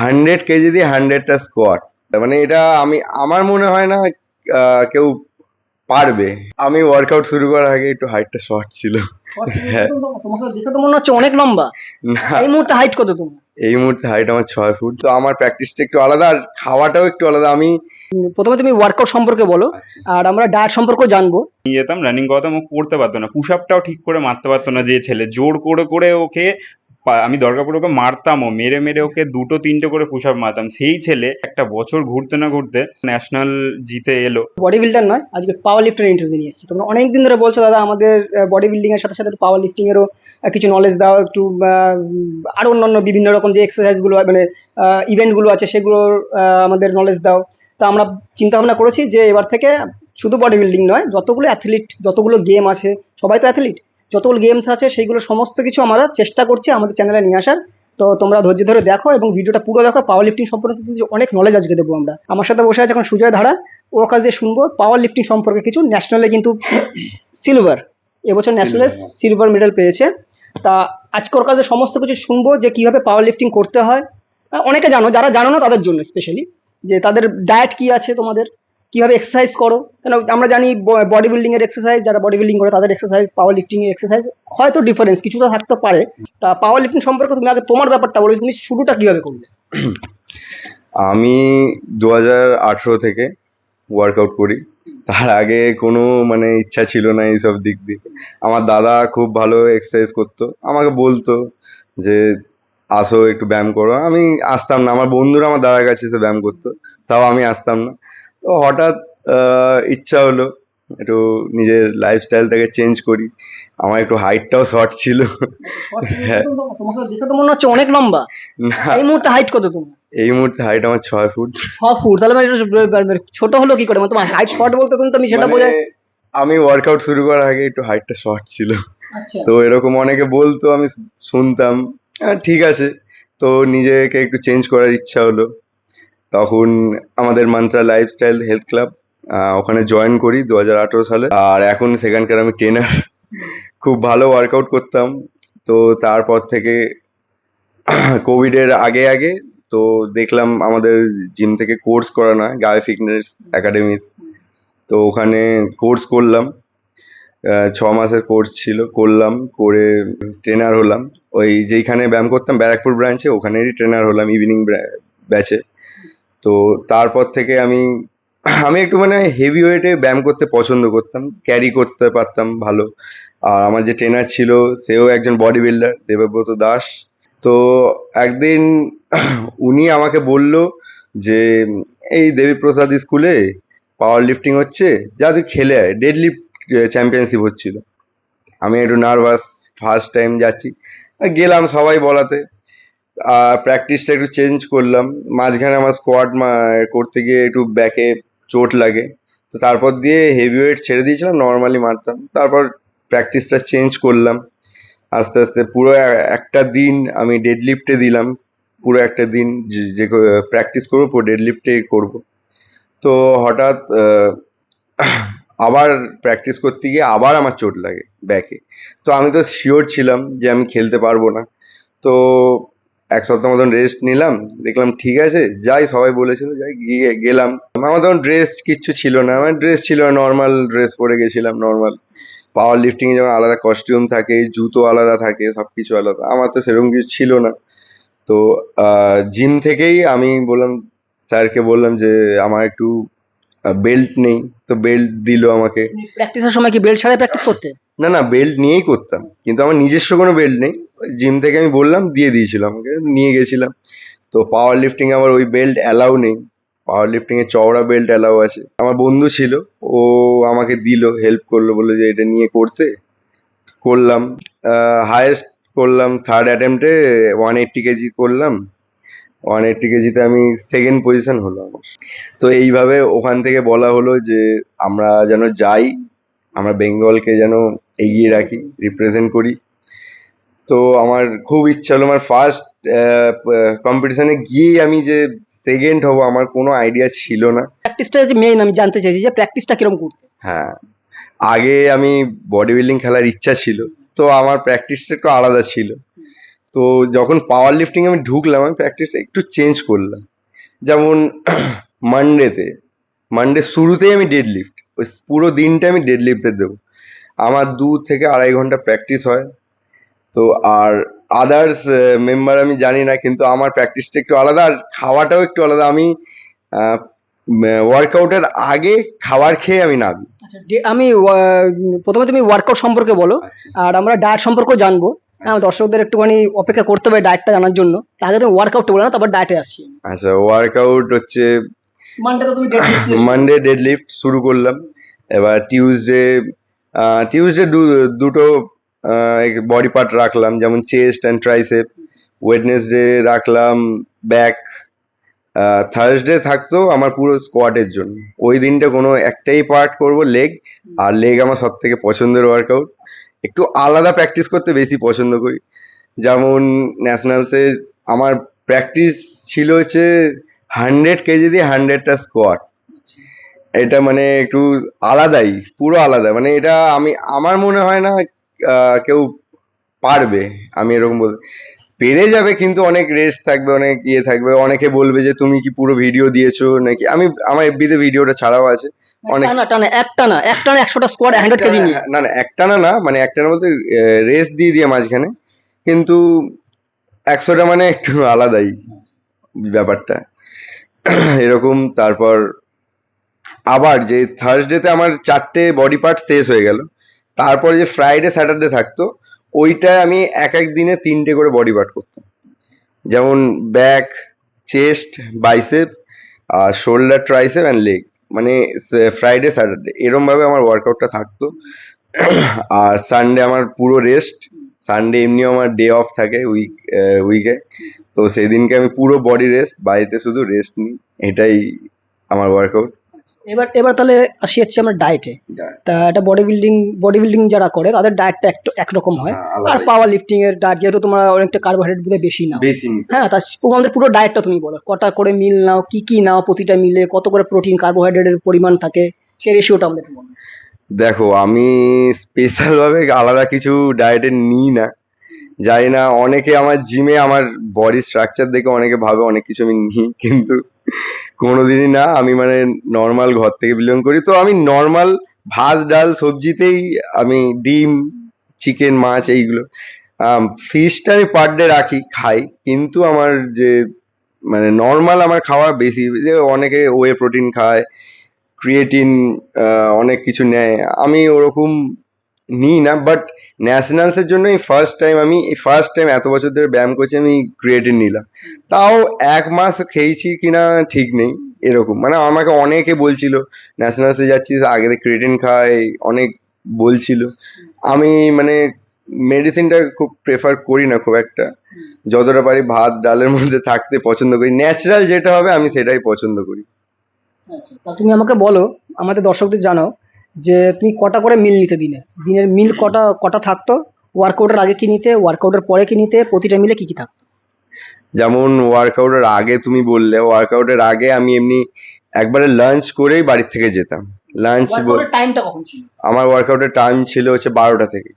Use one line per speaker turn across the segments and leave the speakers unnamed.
Hundred KG দিয়ে হান্ড্রেডটা squat মানে এটা আমি আমার মনে হয় না কেউ পারবে। আমি ওয়ার্কআউট শুরু করার আগে একটু হাইটটা শর্ট ছিল। হ্যাঁ।
তোমাকে দেখে তো মনে হচ্ছে অনেক লম্বা এই মুহূর্তে হাইট কত তুমি
এই মুহূর্তে হাইট আমার ছয় ফুট। তো আমার প্র্যাকটিসটা একটু আলাদা আর খাওয়াটাও একটু আলাদা। আমি
প্রথমে তুমি ওয়ার্কআউট সম্পর্কে বলো আর আমরা ডায়েট সম্পর্কেও জানব।
নিয়ে যেতাম রানিং করতাম ও করতে পারতো না। পুশ আপটাও ঠিক করে মারতে পারতো না যে ছেলে। জোর করে করে ওকে আমি দরকার পড়ে ওকে মারতামও মেরে মেরে ওকে দুটো তিনটে করে পুশ আপ মারতাম। সেই ছেলে একটা বছর ঘুরতে না ঘুরতে ন্যাশনাল জিতে এলো।
বডি বিল্ডার নয় আজকে পাওয়ার লিফটার ইন্টারভিউ নিয়ে এসেছি। তোমরা অনেক দিন ধরে বলছো দাদা আমাদের বডি বিল্ডিং এর সাথে সাথে পাওয়ার লিফটিং এরও কিছু নলেজ দাও একটু আরও অন্যান্য বিভিন্ন রকম যে এক্সারসাইজগুলো হয়, মানে ইভেন্টগুলো আছে সেগুলোর আমাদের নলেজ দাও। তা আমরা চিন্তা ভাবনা করেছি যে এবার থেকে শুধু বডি বিল্ডিং নয় যতগুলো অ্যাথলিট যতগুলো গেম আছে সবাই তো অ্যাথলিট যতগুলো গেমস আছে সেইগুলো সমস্ত কিছু আমরা চেষ্টা করছি আমাদের চ্যানেলে নিয়ে আসার। তো তোমরা ধৈর্য ধরে দেখো এবং ভিডিওটা পুরো দেখো। পাওয়ার লিফটিং সম্পর্কে কিন্তু অনেক নলেজ আজকে দেবো আমরা। আমার সাথে বসে আছে এখন সুজয় ধারা। ওর কাছ দিয়ে শুনব পাওয়ার লিফটিং সম্পর্কে কিছু। ন্যাশনালে কিন্তু সিলভার এবছর ন্যাশনালে সিলভার মেডেল পেয়েছে। তা আজকে ওর কাছে সমস্ত কিছু শুনব যে কীভাবে পাওয়ার লিফটিং করতে হয়। অনেকে জানো যারা জানো না তাদের জন্য স্পেশালি যে তাদের ডায়েট কি আছে তোমাদের? কীভাবে এক্সারসাইজ করো? কেন আমরা জানি বডি বিল্ডিং এর এক্সারসাইজ যারা বডি বিল্ডিং করে তাদের এক্সারসাইজ পাওয়ার লিফটিং এর এক্সারসাইজ হয়তো ডিফারেন্স কিছুটা থাকতে পারে। তা পাওয়ার লিফটিং সম্পর্কে তুমি আগে তোমার ব্যাপারটা বলো তুমি শুরুটা কীভাবে করলে?
আমি দু হাজার আঠেরো থেকে ওয়ার্কআউট করি। তার আগে কোনো মানে ইচ্ছা ছিল না এইসব দিক দিয়ে। আমার দাদা খুব ভালো এক্সারসাইজ করতো। আমাকে বলতো যে, আসো, একটু ব্যায়াম করো। আমি আসতাম না। আমার বন্ধুরা আমার দাদার কাছে এসে ব্যায়াম করতো। তাও আমি আসতাম না। তো হঠাৎ ইচ্ছা হলো একটু নিজের লাইফস্টাইলটাকে চেঞ্জ করি। আমার একটু হাইটটাও শর্ট ছিল। হ্যাঁ।
তোমাকে দেখে তো মনে হচ্ছে অনেক লম্বা। এই মুহূর্তে হাইট কত তুমি
এই মুহূর্তে হাইট আমার ছয় ফুট।
ছ ফুট তাহলে মানে ছোট হলো কি করে? মানে তোমার হাইট শর্ট বলতে তুমি আমি সেটা
মানে
বোঝাই।
আমি ওয়ার্কআউট শুরু করার আগে একটু হাইটটা শর্ট ছিল।
আচ্ছা।
তো এরকম অনেকে বলতো আমি শুনতাম ঠিক আছে। তো নিজেকে একটু চেঞ্জ করার ইচ্ছা হলো। তখন আমাদের মান্ত্রা লাইফস্টাইল হেলথ ক্লাব ওখানে জয়েন করি দু হাজার আঠেরো সালে। আর এখন সেখানকার আমি ট্রেনার খুব ভালো ওয়ার্কআউট করতাম। তো তারপর থেকে কোভিডের আগে আগে তো দেখলাম আমাদের জিম থেকে কোর্স করানো হয় গায়ে ফিটনেস একাডেমি তো ওখানে কোর্স করলাম। ছ মাসের কোর্স ছিল, করলাম, করে ট্রেনার হলাম। ওই যেইখানে ব্যায়াম করতাম, ব্যারাকপুর ব্রাঞ্চে ওখানেরই ট্রেনার হলাম ইভিনিং ব্যাচে তো তারপর থেকে আমি আমি একটু মানে হেভি ওয়েটে ব্যায়াম করতে পছন্দ করতাম ক্যারি করতে পারতাম ভালো। আর আমার যে ট্রেনার ছিল, সেও একজন বডি বিল্ডার দেবব্রত দাস। তো একদিন উনি আমাকে বলল যে, এই দেবীপ্রসাদ স্কুলে পাওয়ার লিফটিং হচ্ছে, যা তুই খেলে আয়। ডেড লিফট চ্যাম্পিয়নশিপ হচ্ছিল। আমি একটু নার্ভাস ফার্স্ট টাইম যাচ্ছি। গেলাম সবাই বলাতে। প্র্যাকটিসটা একটু চেঞ্জ করলাম। মাঝখানে আমার স্কোয়াড করতে গিয়ে একটু ব্যাকে চোট লাগে। তো তারপর দিয়ে হেভি ওয়েট ছেড়ে দিয়েছিলাম নর্মালি মারতাম। তারপর প্র্যাকটিসটা চেঞ্জ করলাম। আস্তে আস্তে পুরো একটা দিন আমি ডেড লিফটে দিলাম। পুরো একটা দিন যে- প্র্যাকটিস করব, পুরো ডেড লিফটে করব। তো হঠাৎ আবার প্র্যাকটিস করতে গিয়ে আবার আমার চোট লাগে ব্যাকে তো আমি তো শিওর ছিলাম যে আমি খেলতে পারব না। তো এক সপ্তাহ মতন রেস্ট নিলাম দেখলাম ঠিক আছে যাই সবাই বলেছিল যাই গিয়ে গেলাম। আমার তখন ড্রেস কিচ্ছু ছিল না আমার ড্রেস ছিল নর্মাল ড্রেস পরে গেছিলাম নর্মাল পাওয়ার লিফটিং এ যেমন আলাদা কস্টিউম থাকে জুতো আলাদা থাকে সব কিছু আলাদা আমার তো সেরকম কিছু ছিল না। তো জিম থেকেই আমি বললাম স্যারকে বললাম যে আমার একটু বেল্ট নেই তো বেল্ট দিল আমাকে।
প্র্যাকটিসের সময় কি বেল্ট ছাড়াই প্র্যাকটিস করতে?
না না বেল্ট নিয়েই করতাম কিন্তু আমার নিজস্ব কোনো বেল্ট নেই। জিম থেকে আমি বললাম, দিয়ে দিয়েছিল আমাকে, নিয়ে গেছিলাম। তো পাওয়ার লিফটিং আমার ওই বেল্ট অ্যালাউ নেই। পাওয়ার লিফটিং এ চওড়া বেল্ট অ্যালাউ আছে। আমার বন্ধু ছিল, ও আমাকে দিল হেল্প করল বলে যে এটা নিয়ে করতে। করলাম হায়েস্ট করলাম থার্ড অ্যাটেম্পটে ওয়ান এইট্টি কেজি করলাম। ওয়ান এইট্টি কেজিতে আমি সেকেন্ড পজিশন হলো আমার তো এইভাবে ওখান থেকে বলা হলো যে আমরা যেন যাই, আমরা বেঙ্গলকে যেন এগিয়ে রাখি রিপ্রেজেন্ট করি। তো আমার খুব ইচ্ছা হলো আমার ফার্স্ট কম্পিটিশনে গিয়েই আমি যে সেকেন্ড হব আমার কোনো আইডিয়া ছিল না।
প্র্যাকটিসটা যে মেইন আমি জানতে চাইছি যে প্র্যাকটিসটা কীরকম করতে?
হ্যাঁ আগে আমি বডি বিল্ডিং খেলার ইচ্ছা ছিল তো আমার প্র্যাকটিসটা একটু আলাদা ছিল। তো যখন পাওয়ার লিফটিং আমি ঢুকলাম আমি প্র্যাকটিসটা একটু চেঞ্জ করলাম। যেমন মানডেতে মানডে শুরুতেই আমি ডেড লিফট ওই পুরো দিনটা আমি ডেড লিফটে দেবো। আমার দু থেকে আড়াই ঘণ্টা প্র্যাকটিস হয়। তো আর আদার্স মেম্বার আমি জানি না কিন্তু আমার প্র্যাকটিসটা একটু আলাদা আর খাওয়াটাও একটু আলাদা। আমি ওয়ার্কআউটের আগে খাবার খেয়ে আমি নামি।
আচ্ছা আমি প্রথমে তুমি ওয়ার্কআউট সম্পর্কে বলো আর আমরা ডায়েট সম্পর্কেও জানব। হ্যাঁ দর্শকদের একটুখানি অপেক্ষা করতে হবে ডায়েটটা জানার জন্য। আগে তুমি ওয়ার্কআউটটা বলো না তারপর ডায়েটে আসছি
আচ্ছা ওয়ার্কআউট হচ্ছে মানডে ডেড লিফট শুরু করলাম। এবার টিউসডে টিউসডে দুটো বডি পার্ট রাখলাম, যেমন চেস্ট অ্যান্ড ট্রাইসেপ ওয়েডনেসডে রাখলাম ব্যাক থার্সডে থাকতো আমার পুরো স্কোয়াডের জন্য। ওই দিনটা কোনো একটাই পার্ট করব লেগ আর লেগ আমার সব থেকে পছন্দের ওয়ার্কআউট একটু আলাদা প্র্যাকটিস করতে বেশি পছন্দ করি। যেমন ন্যাশনালসে আমার প্র্যাকটিস ছিল হচ্ছে হান্ড্রেড কেজি দিয়ে হান্ড্রেডটা স্কোয়াট এটা মানে একটু আলাদাই, পুরো আলাদা। মানে এটা আমি, আমার মনে হয় না কেউ পারবে। আমি এরকম বল পেরে যাবে কিন্তু অনেক রেস্ট থাকবে অনেক ইয়ে থাকবে। অনেকে বলবে যে তুমি কি পুরো ভিডিও দিয়েছ? নাকি আমি আমার এফবিতে ভিডিওটা ছাড়াও আছে। অনেক
টানা টানা একটা না একটা না একশোটা স্কোয়াড হান্ড্রেড কেজি
না না একটানা না মানে একটানা বলতে রেস্ট দিয়ে দিয়ে মাঝখানে। কিন্তু একশোটা মানে একটু আলাদাই ব্যাপারটা। এরকম তারপর আবার যে থার্সডেতে আমার চারটে বডি পার্ট শেষ হয়ে গেল। তারপর যে ফ্রাইডে স্যাটারডে থাকতো, ওইটায় আমি এক এক দিনে তিনটে করে বডি পার্ট করতাম। যেমন ব্যাক চেস্ট বাইসেপ আর শোল্ডার ট্রাইসেপ অ্যান্ড লেগ মানে ফ্রাইডে স্যাটারডে এরমভাবে আমার ওয়ার্কআউটটা থাকতো। আর সানডে আমার পুরো রেস্ট সানডে এমনিও আমার ডে অফ থাকে উইক উইকে তো সেদিনকে আমি পুরো বডি রেস্ট বাড়িতে শুধু রেস্ট নিই এটাই আমার ওয়ার্কআউট
এবার এবার তাহলে আসি হচ্ছে আমরা ডায়েটে তা এটা বডি বিল্ডিং বডি বিল্ডিং যারা করে তাদের ডায়েটটা একরকম হয়।
হ্যাঁ,
আর পাওয়ার লিফটিং এর ডায়েট যেহেতু তোমরা অনেকটা কার্বোহাইড্রেট বোধহয় বেশি নাও। হ্যাঁ তা আমাদের পুরো ডায়েটটা তুমি বলো। কটা করে মিল নাও কি কি নাও প্রতিটা মিলে কত করে প্রোটিন কার্বোহাইড্রেটের পরিমাণ থাকে সেই রেশিওটা আমাদের একটু বলো।
দেখো আমি স্পেশাল ভাবে আলাদা কিছু ডায়েটে নিই না। জানি না অনেকে আমার জিমে আমার বডি স্ট্রাকচার দেখে অনেকে ভাবে অনেক কিছু আমি নিই কিন্তু কোনোদিনই না, আমি মানে নর্মাল ঘর থেকে বিলং করি। তো আমি নর্মাল ভাত, ডাল, সবজিতেই আমি ডিম চিকেন মাছ এইগুলো ফিশটা আমি পার ডে রাখি, খাই। কিন্তু আমার যে মানে নর্মাল আমার খাওয়া বেশি, যে অনেকে ওয়ে প্রোটিন খায় ক্রিয়েটিন অনেক কিছু নেয়। আমি ওরকম নিই না বাট ন্যাশনালসের জন্য এই ফার্স্ট টাইম আমি ফার্স্ট টাইম এত বছর ধরে ব্যায়াম করছি, আমি ক্রিয়েটিন নিলাম। তাও এক মাস খেয়েছি কিনা ঠিক নেই, এরকম। মানে আমাকে অনেকে বলছিল ন্যাশনালসে যাচ্ছিস, আগে ক্রিয়েটিন খাই। অনেক বলছিল। আমি মানে মেডিসিনটা খুব প্রেফার করি না খুব একটা। যতটা পারি ভাত, ডালের মধ্যে থাকতে পছন্দ করি। ন্যাচারাল যেটা হবে, আমি সেটাই পছন্দ করি।
আচ্ছা তা তুমি আমাকে বলো, আমাদের দর্শকদের জানাও যে তুমি কটা করে মিল নিতে দিনে? দিনের মিল কটা কটা থাকতো? ওয়ার্কআউটের আগে কি নিতে? ওয়ার্কআউটের পরে কি নিতে? প্রতিটা মিলে কি কি থাকতো?
যেমন ওয়ার্কআউটের আগে তুমি বললে ওয়ার্কআউটের আগে আমি এমনি একবারে লাঞ্চ করেই বাড়ির থেকে যেতাম। লাঞ্চ
টাইমটা কখন ছিল?
আমার ওয়ার্কআউটের টাইম ছিল হচ্ছে বারোটা থেকে।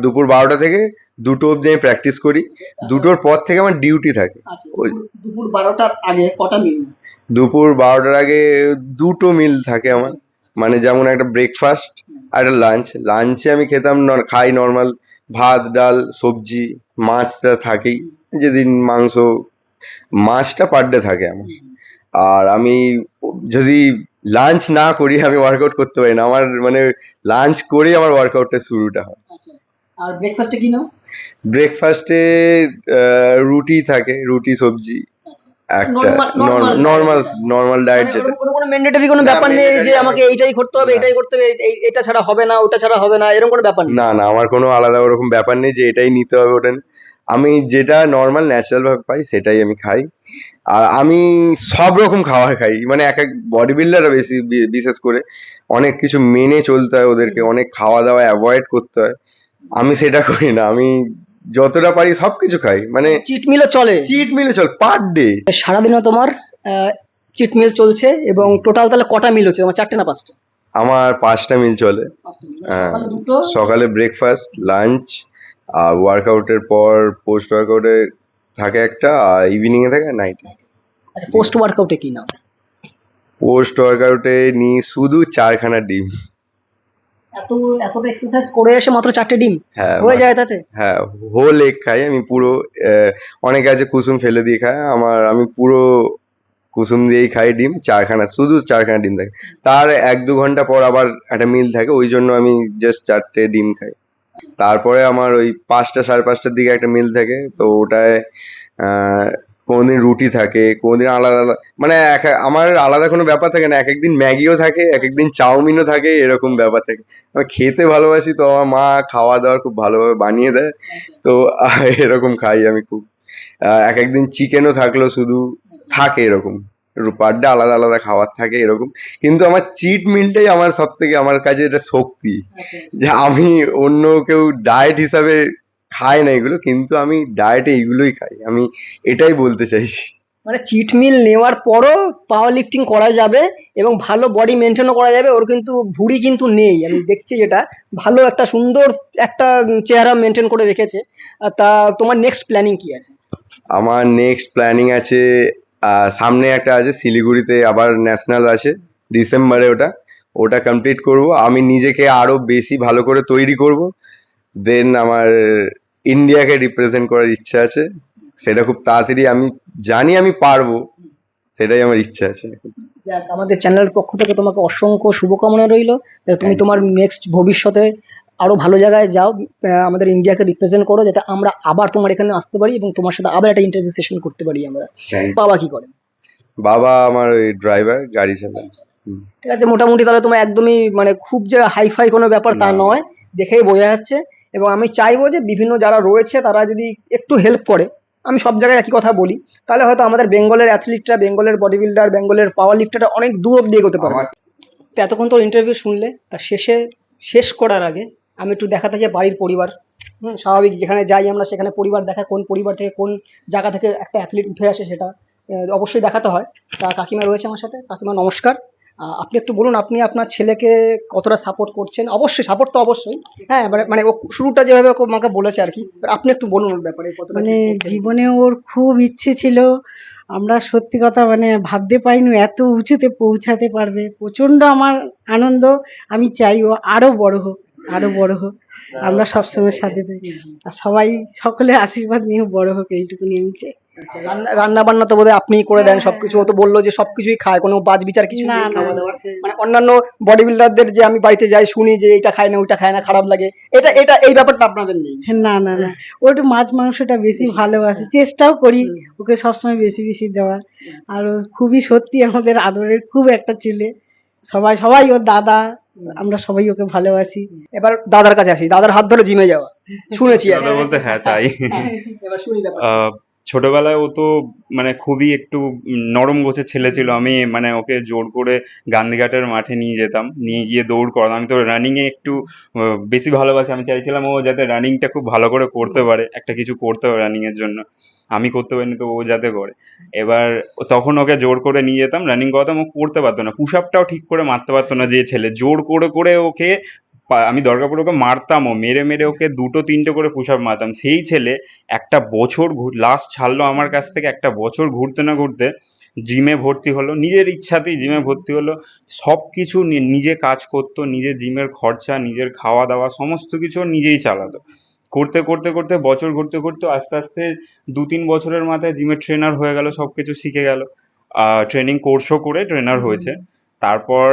দুপুর বারোটা।
থেকে দুটো অবধি আমি প্র্যাকটিস করি। দুটোর পর থেকে আমার ডিউটি থাকে।
আচ্ছা দুপুর- দুপুর বারোটার আগে কটা মিল?
দুপুর বারোটার আগে দুটো মিল থাকে আমার। মানে যেমন একটা ব্রেকফাস্ট আর একটা লাঞ্চ লাঞ্চে আমি খেতাম খাই নর্মাল ভাত ডাল সবজি মাছটা থাকেই। যেদিন মাংস মাছটা পার ডে থাকে আমার। আর আমি যদি লাঞ্চ না করি আমি ওয়ার্কআউট করতে পারি না। আমার মানে লাঞ্চ করেই আমার ওয়ার্কআউটটা শুরুটা হয়।
আচ্ছা। আর ব্রেকফাস্টে কি নাও
ব্রেকফাস্টে রুটি থাকে রুটি সবজি।
আচ্ছা।
একটা নর্মাল নর্মাল ডায়েট
মানে
যেটা।
কোনো কোনো ম্যান্ডেটরি কোনো ব্যাপার নেই যে আমাকে এইটাই করতে হবে এটাই করতে হবে এটা ছাড়া হবে না ওটা ছাড়া হবে না এরকম কোনো ব্যাপার
না না আমার কোনো আলাদা ওরকম ব্যাপার নেই যে এটাই নিতে হবে ওটা। আমি যেটা নর্মাল ন্যাচারাল ভাবে পাই সেটাই আমি খাই। আর আমি সব রকম খাবার খাই মানে এক এক বডি বিল্ডাররা বেশি বিশেষ করে অনেক কিছু মেনে চলতে হয় ওদেরকে অনেক খাওয়া দাওয়া অ্যাভয়েড করতে হয়। আমি সেটা করি না আমি যতটা পারি সব কিছু খাই। মানে
চিট মিলও চলে।
চিট মিলে চল পার ডে
সারাদিনে তোমার চিট মিল চলছে এবং টোটাল তাহলে কটা মিল হচ্ছে? তোমার চারটে না পাঁচটা?
আমার পাঁচটা মিল চলে। হ্যাঁ।
সকালে
সকালে ব্রেকফাস্ট লাঞ্চ আর ওয়ার্কআউটের পর পোস্ট ওয়ার্কআউটে থাকে একটা আর ইভিনিংয়ে থাকে নাইট
আচ্ছা পোস্ট ওয়ার্কআউটে কি নাও
পোস্ট ওয়ার্কআউটে নিই শুধু চারখানা ডিম।
এত এতটা এক্সারসাইজ করে এসে মাত্র চারটে ডিম?
হ্যাঁ
হয়ে যায় তাতে?
হ্যাঁ হোল এগ খাই আমি পুরো অনেকে আছে কুসুম ফেলে দিয়ে খায় আমার আমি পুরো কুসুম দিয়েই খাই ডিম চারখানা শুধু চারখানা ডিম থাকে। তার এক দু ঘণ্টা পর আবার একটা মিল থাকে ওই জন্য আমি জাস্ট চারটে ডিম খাই। তারপরে আমার ওই পাঁচটা সাড়ে পাঁচটার দিকে একটা মিল থাকে তো ওটায় আহ, কোনোদিন রুটি থাকে কোনোদিন আলাদা আলাদা মানে এক আমার আলাদা কোনো ব্যাপার থাকে না এক একদিন ম্যাগিও থাকে এক একদিন চাউমিনও থাকে এরকম ব্যাপার থাকে। আমি খেতে ভালোবাসি তো আমার মা খাওয়া দাওয়া খুব ভালোভাবে বানিয়ে দেয় তো এরকম খাই আমি খুব। এক একদিন চিকেনও থাকল শুধু থাকে এরকম। পার ডে আলাদা আলাদা খাবার থাকে এরকম কিন্তু আমার চিট মিলটাই আমার সব থেকে আমার কাছে এটা শক্তি। যে আমি অন্য কেউ ডায়েট হিসাবে খাই না এগুলো কিন্তু আমি ডায়েটে এইগুলোই খাই। আমি এটাই বলতে চাইছি।
মানে চিট মিল নেওয়ার পরও পাওয়ার লিফটিং করা যাবে এবং ভালো বডি মেনটেনও করা যাবে ওর কিন্তু ভুঁড়ি কিন্তু নেই। আমি দেখছি যেটা ভালো একটা সুন্দর একটা চেহারা মেনটেন করে রেখেছে। তা তোমার নেক্সট প্ল্যানিং কি আছে?
আমার নেক্সট প্ল্যানিং আছে সামনে একটা আছে শিলিগুড়িতে আবার ন্যাশনাল আছে ডিসেম্বরে ওটা। ওটা কমপ্লিট করব। আমি নিজেকে আরও বেশি ভালো করে তৈরি করব। দেন আমার ইন্ডিয়াকে রিপ্রেজেন্ট করার ইচ্ছা আছে। সেটা খুব তাড়াতাড়ি আমি জানি আমি পারব সেটাই আমার ইচ্ছা আছে।
যাক আমাদের চ্যানেলের পক্ষ থেকে তোমাকে অসংখ্য শুভকামনা রইল। তুমি তোমার নেক্সট ভবিষ্যতে আরও ভালো জায়গায় যাও আমাদের ইন্ডিয়াকে রিপ্রেজেন্ট করো যাতে আমরা আবার তোমার এখানে আসতে পারি এবং তোমার সাথে আবার একটা ইন্টারভিউ সেশন করতে পারি আমরা। বাবা কি করেন
বাবা আমার ড্রাইভার গাড়ি চালায়।
ঠিক আছে মোটামুটি তাহলে তোমার একদমই মানে খুব যে হাইফাই কোনো ব্যাপার তা নয় দেখেই বোঝা যাচ্ছে। এবং আমি চাইব যে বিভিন্ন যারা রয়েছে তারা যদি একটু হেল্প করে আমি সব জায়গায় একই কথা বলি তাহলে হয়তো আমাদের বেঙ্গলের অ্যাথলিটরা বেঙ্গলের বডি বিল্ডার বেঙ্গলের পাওয়ার লিফটাররা অনেক দূর অব্দি এগোতে পারবে। এতক্ষণ তোর ইন্টারভিউ শুনলে তার শেষে শেষ করার আগে আমি একটু দেখাতে চাই বাড়ির পরিবার হুম স্বাভাবিক যেখানে যাই আমরা সেখানে পরিবার দেখা কোন পরিবার থেকে কোন জায়গা থেকে একটা অ্যাথলিট উঠে আসে সেটা অবশ্যই দেখাতে হয়। তা কাকিমা রয়েছে আমার সাথে কাকিমা নমস্কার। আপনি একটু বলুন আপনি আপনার ছেলেকে কতটা সাপোর্ট করছেন? অবশ্যই সাপোর্ট তো অবশ্যই। হ্যাঁ মানে মানে ও শুরুটা যেভাবে ওকে আমাকে বলেছে আর কি আপনি একটু বলুন ওর ব্যাপারে
মানে জীবনে ওর খুব ইচ্ছে ছিল আমরা সত্যি কথা মানে ভাবতে পারিনি এত উঁচুতে পৌঁছাতে পারবে। প্রচণ্ড আমার আনন্দ আমি চাই ও আরও বড় হোক আরও বড় হোক। আমরা সবসময় সাথে থাকি। আর সবাই সকলে আশীর্বাদ নিয়ে বড় হোক এইটুকুনি আমি চাই।
রান্না রান্না বান্না তো বোধহয় আপনিই করে দেন সবকিছু। ও তো বলল যে সবকিছুই খায় কোনো বাজ বিচার কিছু নেই খাওয়া দাওয়ার। মানে অন্যান্য বডি বিল্ডারদের যে আমি বাড়িতে যাই শুনি যে এটা খায় না ওইটা খায় না খারাপ লাগে। এটা এটা এই ব্যাপারটা আপনাদের নেই?
না না না। ও একটু মাছ মাংসটা বেশি ভালোবাসে। চেষ্টাও করি ওকে সবসময় বেশি বেশি দেওয়ার। আর ও খুবই সত্যি আমাদের আদরের খুব একটা ছেলে। সবাই সবাই ওর দাদা। আমরা সবাই ওকে ভালোবাসি।
এবার দাদার কাছে আসি। দাদার হাত ধরে জিমে যাওয়া। শুনেছি আর
বলতে হ্যাঁ তাই।
এবার শুনি
ছোটবেলায় ও তো মানে খুবই একটু নরম গোছের ছেলে ছিল। আমি মানে ওকে জোর করে গান্ধীঘাটের মাঠে নিয়ে যেতাম। নিয়ে গিয়ে দৌড় করাতাম। আমি তো রানিং এ একটু বেশি ভালোবাসি। আমি চাইছিলাম ও যাতে রানিংটা খুব ভালো করে করতে পারে। একটা কিছু করতে পারে রানিং এর জন্য। আমি করতে পারিনি তো ও যাতে করে। এবার তখন ওকে জোর করে নিয়ে যেতাম। রানিং করাতাম। ও করতে পারতো না। পুশ আপটাও ঠিক করে মারতে পারতো না যে ছেলে। জোর করে করে ওকে আমি দরকার পড়ে ওকে মারতামও, মেরে মেরে ওকে দুটো তিনটে করে পুশ মারতাম। সেই ছেলে একটা বছর লাস্ট ছাড়লো আমার কাছ থেকে একটা বছর ঘুরতে না ঘুরতে জিমে ভর্তি হলো। নিজের ইচ্ছাতেই জিমে ভর্তি হলো। সব কিছু নিজে কাজ করতো নিজের জিমের খরচা, নিজের খাওয়া দাওয়া সমস্ত কিছু নিজেই চালাতো। করতে করতে করতে, বছর ঘুরতে ঘুরতে আস্তে আস্তে দু তিন বছরের মাথায় জিমের ট্রেনার হয়ে গেল সব কিছু শিখে গেল। ট্রেনিং কোর্সও করে ট্রেনার হয়েছে। তারপর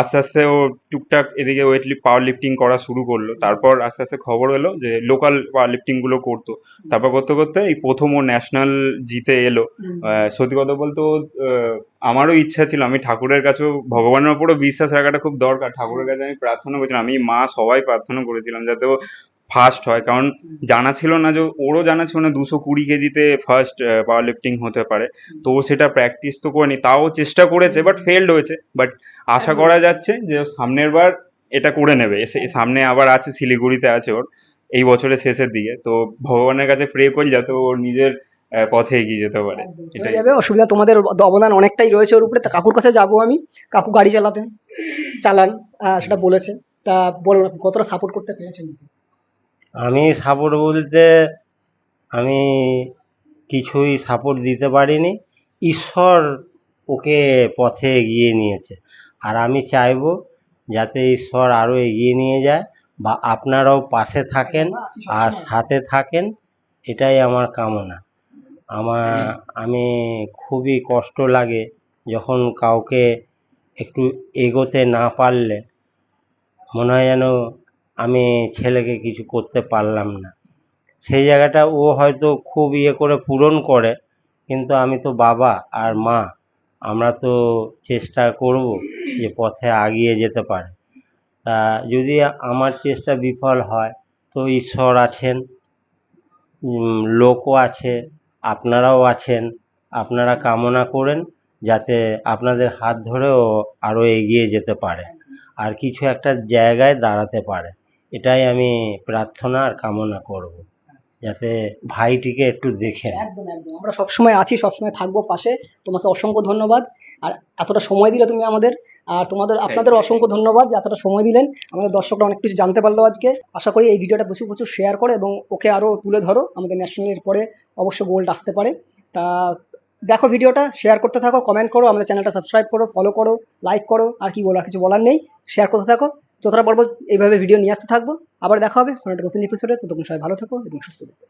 আস্তে আস্তে ও টুকটাক এদিকে ওয়েট পাওয়ার লিফটিং করা শুরু করল। তারপর আস্তে আস্তে খবর এলো যে লোকাল পাওয়ার লিফটিংগুলো করতো। তারপর করতে করতে এই প্রথম ও ন্যাশনাল জিতে এলো। সত্যি কথা বলতে আমারও ইচ্ছা ছিল। আমি ঠাকুরের কাছেও ভগবানের ওপরও বিশ্বাস রাখাটা খুব দরকার। ঠাকুরের কাছে আমি প্রার্থনা করেছিলাম। আমি মা সবাই প্রার্থনা করেছিলাম যাতে ও ফার্স্ট হয়। কারণ জানা ছিল না যে ওরও জানা ছিল না দুশো কুড়ি কেজিতে ফার্স্ট পাওয়ার লিফটিং হতে পারে। তো ও সেটা প্র্যাকটিস তো করেনি। তাও চেষ্টা করেছে বাট ফেলড হয়েছে। বাট আশা করা যাচ্ছে যে সামনের বার এটা করে নেবে। সামনে আবার আছে শিলিগুড়িতে আছে ওর এই বছরের শেষের দিকে। তো ভগবানের কাছে প্রে করি যাতে ওর নিজের পথে এগিয়ে যেতে পারে। এটাই।
যাবে অসুবিধা তোমাদের অবদান অনেকটাই রয়েছে ওর উপরে। তা কাকুর কাছে যাব আমি। কাকু গাড়ি চালাতেন চালান সেটা বলেছে। তা বলুন আপনি কতটা সাপোর্ট করতে পেরেছেন?
আমি সাপোর্ট বলতে আমি কিছুই সাপোর্ট দিতে পারিনি। ঈশ্বর ওকে পথে এগিয়ে নিয়েছে। আর আমি চাইব যাতে ঈশ্বর আরও এগিয়ে নিয়ে যায় বা আপনারাও পাশে থাকেন আর সাথে থাকেন, এটাই আমার কামনা। আমার, আমি খুবই কষ্ট লাগে যখন কাউকে একটু এগোতে না পারলে। মনে হয় যেন আমি ছেলেকে কিছু করতে পারলাম না। সেই জায়গাটা ও হয়তো খুব ইয়ে করে পূরণ করে, কিন্তু আমি তো বাবা আর মা, আমরা তো চেষ্টা করব যে পথে আগিয়ে যেতে পারে। তা যদি আমার চেষ্টা বিফল হয়, তো ঈশ্বর আছেন লোকও আছে, আপনারাও আছেন, আপনারা কামনা করেন যাতে আপনাদের হাত ধরেও আরও এগিয়ে যেতে পারে, আর কিছু একটা জায়গায় দাঁড়াতে পারে। এটাই আমি প্রার্থনা আর কামনা করব যাতে ভাইটিকে একটু দেখে
একদম একদম। আমরা সবসময় আছি সবসময় থাকব পাশে। তোমাকে অসংখ্য ধন্যবাদ। আর এতটা সময় দিলে তুমি আমাদের আর তোমাদের আপনাদের অসংখ্য ধন্যবাদ যে এতটা সময় দিলেন। আমাদের দর্শকরা অনেক কিছু জানতে পারল আজকে। আশা করি এই ভিডিওটা প্রচুর প্রচুর শেয়ার করো এবং ওকে আরও তুলে ধরো। আমাদের ন্যাশনালের পরে অবশ্য গোল্ড আসতে পারে। তা দেখো ভিডিওটা শেয়ার করতে থাকো কমেন্ট করো আমাদের চ্যানেলটা সাবস্ক্রাইব করো ফলো করো লাইক করো আর কি বলো আর কিছু বলার নেই। শেয়ার করতে থাকো। যতটা পারব এইভাবে ভিডিও নিয়ে আসতে থাকব। আবার দেখা হবে কোনো একটা নতুন এপিসোডে ততক্ষণ সবাই ভালো থাকো এবং সুস্থ থাকো।